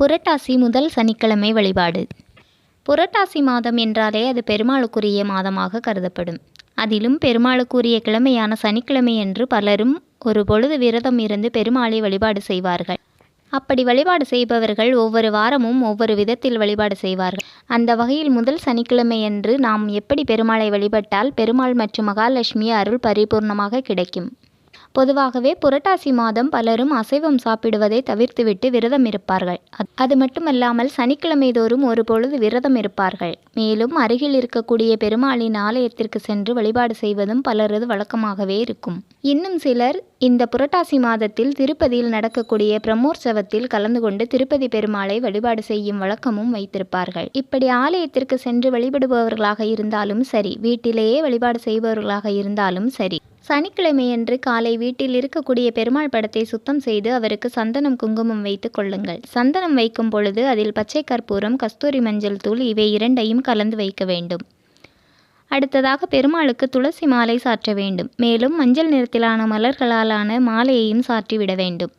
புரட்டாசி முதல் சனிக்கிழமை வழிபாடு. புரட்டாசி மாதம் என்றாலே அது பெருமாளுக்குரிய மாதமாக கருதப்படும். அதிலும் பெருமாளுக்குரிய கிழமையான சனிக்கிழமையன்று பலரும் ஒரு பொழுது விரதம் இருந்து பெருமாளை வழிபாடு செய்வார்கள். அப்படி வழிபாடு செய்பவர்கள் ஒவ்வொரு வாரமும் ஒவ்வொரு விதத்தில் வழிபாடு செய்வார்கள். அந்த வகையில் முதல் சனிக்கிழமையன்று நாம் எப்படி பெருமாளை வழிபட்டால் பெருமாள் மற்றும் மகாலட்சுமி அருள் பரிபூர்ணமாக கிடைக்கும்? பொதுவாகவே புரட்டாசி மாதம் பலரும் அசைவம் சாப்பிடுவதை தவிர்த்துவிட்டு விரதம் இருப்பார்கள். அது மட்டுமல்லாமல் சனிக்கிழமை தோறும் ஒரு பொழுது விரதம் இருப்பார்கள். மேலும் அருகில் இருக்கக்கூடிய பெருமாளின் ஆலயத்திற்கு சென்று வழிபாடு செய்வதும் பலரது வழக்கமாகவே இருக்கும். இன்னும் சிலர் இந்த புரட்டாசி மாதத்தில் திருப்பதியில் நடக்கக்கூடிய பிரம்மோற்சவத்தில் கலந்து கொண்டு திருப்பதி பெருமாளை வழிபாடு செய்யும் வழக்கமும் வைத்திருப்பார்கள். இப்படி ஆலயத்திற்கு சென்று வழிபடுபவர்களாக இருந்தாலும் சரி வீட்டிலேயே வழிபாடு செய்பவர்களாக இருந்தாலும் சரி சனிக்கிழமையன்று காலை வீட்டில் இருக்கக்கூடிய பெருமாள் படத்தை சுத்தம் செய்து அவருக்கு சந்தனம் குங்குமம் வைத்து கொள்ளுங்கள். சந்தனம் வைக்கும் பொழுது அதில் பச்சை கற்பூரம் கஸ்தூரி மஞ்சள் தூள் இவை இரண்டையும் கலந்து வைக்க வேண்டும். அடுத்ததாக பெருமாளுக்கு துளசி மாலை சாற்ற வேண்டும். மேலும் மஞ்சள் நிறத்திலான மலர்களாலான மாலையையும் சாற்றிவிட வேண்டும்.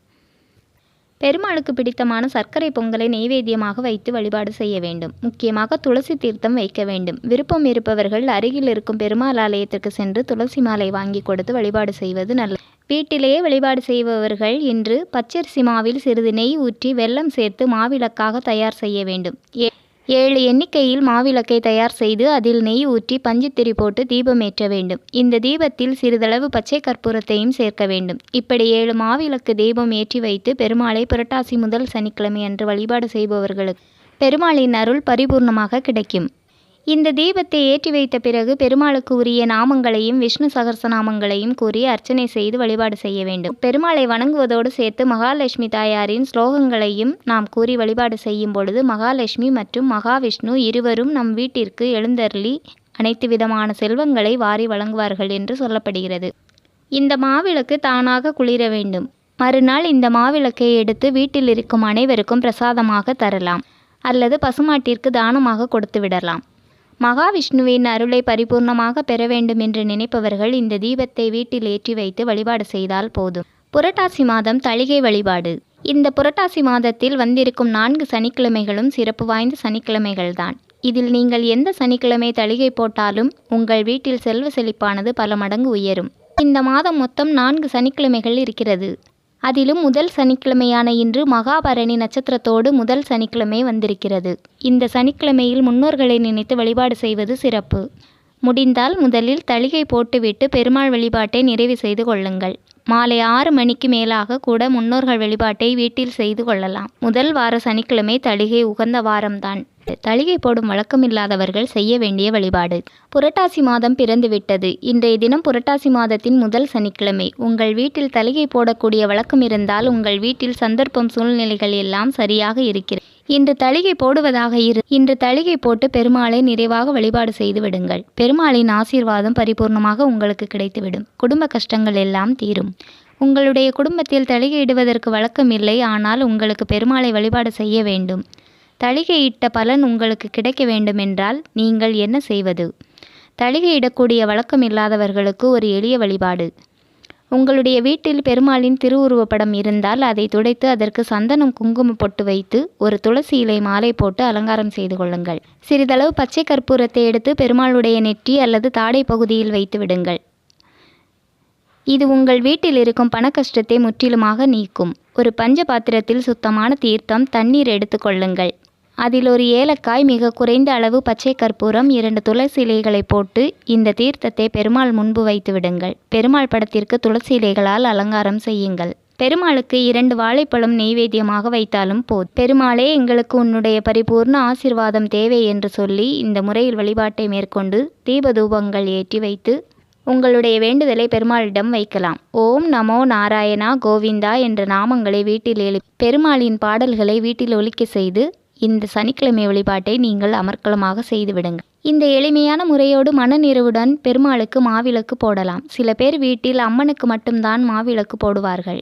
பெருமாளுக்கு பிடித்தமான சர்க்கரை பொங்கலை நெய்வேத்தியமாக வைத்து வழிபாடு செய்ய வேண்டும். முக்கியமாக துளசி தீர்த்தம் வைக்க வேண்டும். விருப்பம் இருப்பவர்கள் அருகில் இருக்கும் பெருமாள் ஆலயத்திற்கு சென்று துளசி மாலை வாங்கி கொடுத்து வழிபாடு செய்வது நல்லது. வீட்டிலேயே வழிபாடு செய்பவர்கள் இன்று பச்சரிசி மாவில் சிறிது நெய் ஊற்றி வெல்லம் சேர்த்து மாவிளக்காக தயார் செய்ய வேண்டும். ஏ- ஏழு எண்ணிக்கையில் மாவிளக்கை தயார் செய்து அதில் நெய் ஊற்றி பஞ்சுத்திரி போட்டு தீபம் ஏற்ற வேண்டும். இந்த தீபத்தில் சிறிதளவு பச்சை கற்பூரத்தையும் சேர்க்க வேண்டும். இப்படி ஏழு மாவிளக்கு தீபம் ஏற்றி வைத்து பெருமாளை புரட்டாசி முதல் சனிக்கிழமை அன்று வழிபாடு செய்பவர்களுக்கு பெருமாளின் அருள் பரிபூர்ணமாக கிடைக்கும். இந்த தீபத்தை ஏற்றி வைத்த பிறகு பெருமாளுக்கு உரிய நாமங்களையும் விஷ்ணு சகஸ்ரநாமங்களையும் கூறி அர்ச்சனை செய்து வழிபாடு செய்ய வேண்டும். பெருமாளை வணங்குவதோடு சேர்த்து மகாலட்சுமி தாயாரின் ஸ்லோகங்களையும் நாம் கூறி வழிபாடு செய்யும் பொழுது மகாலட்சுமி மற்றும் மகாவிஷ்ணு இருவரும் நம் வீட்டிற்கு எழுந்தருளி அனைத்து விதமான செல்வங்களை வாரி வழங்குவார்கள் என்று சொல்லப்படுகிறது. இந்த மாவிளக்கு தானாக குளிர வேண்டும். மறுநாள் இந்த மாவிளக்கை எடுத்து வீட்டில் இருக்கும் அனைவருக்கும் பிரசாதமாக தரலாம். அல்லது பசுமாட்டிற்கு தானமாக கொடுத்து விடலாம். மகாவிஷ்ணுவின் அருளை பரிபூர்ணமாக பெற வேண்டும் என்று நினைப்பவர்கள் இந்த தீபத்தை வீட்டில் ஏற்றி வைத்து வழிபாடு செய்தால் போதும். புரட்டாசி மாதம் தளிகை வழிபாடு. இந்த புரட்டாசி மாதத்தில் வந்திருக்கும் நான்கு சனிக்கிழமைகளும் சிறப்பு வாய்ந்த சனிக்கிழமைகள்தான். இதில் நீங்கள் எந்த சனிக்கிழமை தளிகை போட்டாலும் உங்கள் வீட்டில் செல்வ செழிப்பானது பல மடங்கு உயரும். இந்த மாதம் மொத்தம் நான்கு சனிக்கிழமைகள் இருக்கிறது. அதிலும் முதல் சனிக்கிழமையான இன்று மகாபரணி நட்சத்திரத்தோடு முதல் சனிக்கிழமை வந்திருக்கிறது. இந்த சனிக்கிழமையில் முன்னோர்களை நினைத்து வழிபாடு செய்வது சிறப்பு. முடிந்தால் முதலில் தளிகை போட்டுவிட்டு பெருமாள் வழிபாட்டை நிறைவு செய்து கொள்ளுங்கள். மாலை ஆறு மணிக்கு மேலாக கூட முன்னோர்கள் வழிபாட்டை வீட்டில் செய்து கொள்ளலாம். முதல் வார சனிக்கிழமை தளிகை உகந்த வாரம்தான். தளிகை போடும் வழக்கமில்லாதவர்கள் செய்ய வேண்டிய வழிபாடு. புரட்டாசி மாதம் பிறந்துவிட்டது. இன்றைய தினம் புரட்டாசி மாதத்தின் முதல் சனிக்கிழமை. உங்கள் வீட்டில் தளிகை போடக்கூடிய வழக்கம் இருந்தால் உங்கள் வீட்டில் சந்தர்ப்பம் சூழ்நிலைகள் எல்லாம் சரியாக இருக்கிறது இன்று தளிகை போடுவதாக இரு. இன்று தளிகை போட்டு பெருமாளை நிறைவாக வழிபாடு செய்து விடுங்கள். பெருமாளின் ஆசீர்வாதம் பரிபூர்ணமாக உங்களுக்கு கிடைத்துவிடும். குடும்ப கஷ்டங்கள் எல்லாம் தீரும். உங்களுடைய குடும்பத்தில் தளிகையிடுவதற்கு வழக்கம் இல்லை. ஆனால் உங்களுக்கு பெருமாளை வழிபாடு செய்ய வேண்டும். தளிகையிட்ட பலன் உங்களுக்கு கிடைக்க வேண்டுமென்றால் நீங்கள் என்ன செய்வது? தளிகையிடக்கூடிய வழக்கம் இல்லாதவர்களுக்கு ஒரு எளிய வழிபாடு. உங்களுடைய வீட்டில் பெருமாளின் திருவுருவப்படம் இருந்தால் அதை துடைத்து அதற்கு சந்தனம் குங்குமம் பொட்டு வைத்து ஒரு துளசி இலை மாலை போட்டு அலங்காரம் செய்து கொள்ளுங்கள். சிறிதளவு பச்சை கற்பூரத்தை எடுத்து பெருமாளுடைய நெற்றி அல்லது தாடை பகுதியில் வைத்து விடுங்கள். இது உங்கள் வீட்டில் இருக்கும் பண கஷ்டத்தை முற்றிலுமாக நீக்கும். ஒரு பஞ்ச பாத்திரத்தில் சுத்தமான தீர்த்தம் தண்ணீர் எடுத்துக்கொள்ளுங்கள் அதில் ஒரு ஏலக்காய் மிக குறைந்த அளவு பச்சை கற்பூரம் இரண்டு துளசி இலைகளை போட்டு இந்த தீர்த்தத்தை பெருமாள் முன்பு வைத்து விடுங்கள். பெருமாள் படத்திற்கு துளசி இலைகளால் அலங்காரம் செய்யுங்கள். பெருமாளுக்கு இரண்டு வாழைப்பழம் நெய்வேத்தியமாக வைத்தாலும் போதும். பெருமாளே எங்களுக்கு உன்னுடைய பரிபூர்ண ஆசிர்வாதம் தேவை என்று சொல்லி இந்த முறையில் வழிபாட்டை மேற்கொண்டு தீபதூபங்கள் ஏற்றி வைத்து உங்களுடைய வேண்டுதலை பெருமாளிடம் வைக்கலாம். ஓம் நமோ நாராயணா கோவிந்தா என்ற நாமங்களை வீட்டில் எழு பெருமாளின் பாடல்களை வீட்டில் ஒலிக்க செய்து இந்த சனிக்கிழமை வழிபாட்டை நீங்கள் அமர்க்கலமாக செய்துவிடுங்கள். இந்த எளிமையான முறையோடு மனநிறைவுடன் பெருமாளுக்கு மாவிளக்கு போடலாம். சில பேர் வீட்டில் அம்மனுக்கு மட்டும்தான் மாவிளக்கு போடுவார்கள்.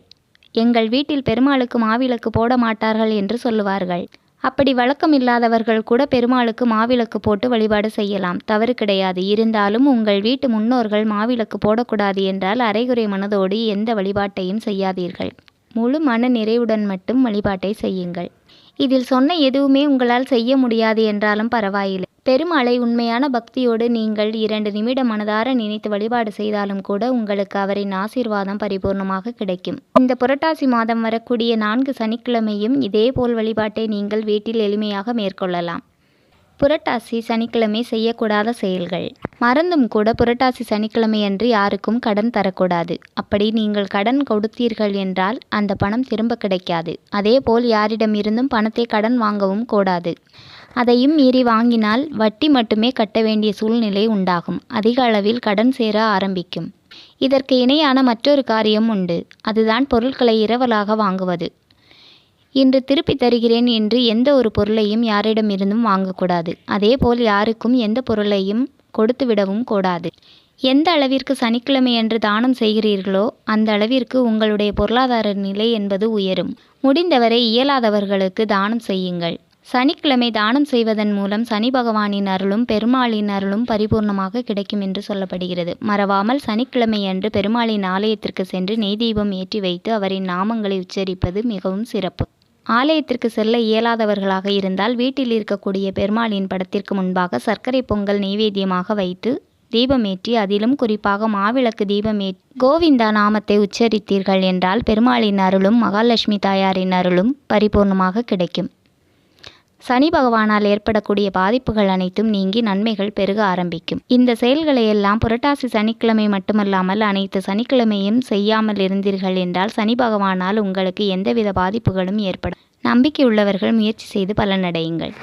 எங்கள் வீட்டில் பெருமாளுக்கு மாவிளக்கு போட மாட்டார்கள் என்று சொல்லுவார்கள். அப்படி வழக்கம் இல்லாதவர்கள் கூட பெருமாளுக்கு மாவிளக்கு போட்டு வழிபாடு செய்யலாம். தவறு கிடையாது. இருந்தாலும் உங்கள் வீட்டு முன்னோர்கள் மாவிளக்கு போடக்கூடாது என்றால் அரைகுறை மனதோடு எந்த வழிபாட்டையும் செய்யாதீர்கள். முழு மன நிறைவுடன் மட்டும் வழிபாட்டை செய்யுங்கள். இதில் சொன்ன எதுவுமே உங்களால் செய்ய முடியாது என்றாலும் பரவாயில்லை. பெருமாளை உண்மையான பக்தியோடு நீங்கள் இரண்டு நிமிட மனதார நினைத்து வழிபாடு செய்தாலும் கூட உங்களுக்கு அவரின் ஆசீர்வாதம் பரிபூர்ணமாக கிடைக்கும். இந்த புரட்டாசி மாதம் வரக்கூடிய நான்கு சனிக்கிழமையும் இதேபோல் வழிபாட்டை நீங்கள் வீட்டில் எளிமையாக மேற்கொள்ளலாம். புரட்டாசி சனிக்கிழமை செய்யக்கூடாத செயல்கள். மறந்தும் கூட புரட்டாசி சனிக்கிழமையன்று யாருக்கும் கடன் தரக்கூடாது. அப்படி நீங்கள் கடன் கொடுத்தீர்கள் என்றால் அந்த பணம் திரும்ப கிடைக்காது. அதேபோல் யாரிடமிருந்தும் பணத்தை கடன் வாங்கவும் கூடாது. அதையும் மீறி வாங்கினால் வட்டி மட்டுமே கட்ட வேண்டிய சூழ்நிலை உண்டாகும். அதிக அளவில் கடன் சேர ஆரம்பிக்கும். இதற்கு இணையான மற்றொரு காரியம் உண்டு. அதுதான் பொருட்களை இரவலாக வாங்குவது. இன்று திருப்பி தருகிறேன் என்று எந்த ஒரு பொருளையும் யாரிடமிருந்தும் வாங்கக்கூடாது. அதேபோல் யாருக்கும் எந்த பொருளையும் கொடுத்து விடவும் கூடாது. எந்த அளவிற்கு சனிக்கிழமையன்று தானம் செய்கிறீர்களோ அந்த அளவிற்கு உங்களுடைய பொருளாதார நிலை என்பது உயரும். முடிந்தவரை இயலாதவர்களுக்கு தானம் செய்யுங்கள். சனிக்கிழமை தானம் செய்வதன் மூலம் சனி பகவானின் அருளும் பெருமாளின் அருளும் பரிபூர்ணமாக கிடைக்கும் என்று சொல்லப்படுகிறது. மறவாமல் சனிக்கிழமையன்று பெருமாளின் ஆலயத்திற்கு சென்று நெய் தீபம் ஏற்றி வைத்து அவரின் நாமங்களை உச்சரிப்பது மிகவும் சிறப்பு. ஆலயத்திற்கு செல்ல இயலாதவர்களாக இருந்தால் வீட்டில் இருக்கக்கூடிய பெருமாளின் படத்திற்கு முன்பாக சர்க்கரை பொங்கல் நெய்வேத்தியமாக வைத்து தீபமேற்றி அதிலும் குறிப்பாக மாவிளக்கு தீபமே கோவிந்தா நாமத்தை உச்சரித்தீர்கள் என்றால் பெருமாளின் அருளும் மகாலட்சுமி தாயாரின் அருளும் பரிபூர்ணமாக கிடைக்கும். சனி பகவானால் ஏற்படக்கூடிய பாதிப்புகள் அனைத்தும் நீங்கி நன்மைகள் பெருக ஆரம்பிக்கும். இந்த செயல்களை எல்லாம் புரட்டாசி சனிக்கிழமை மட்டுமல்லாமல் அனைத்து சனிக்கிழமையும் செய்யாமல் இருந்தீர்கள் என்றால் சனி பகவானால் உங்களுக்கு எந்தவித பாதிப்புகளும் ஏற்படும் நம்பிக்கை உள்ளவர்கள் முயற்சி செய்து பலனடையுங்கள்.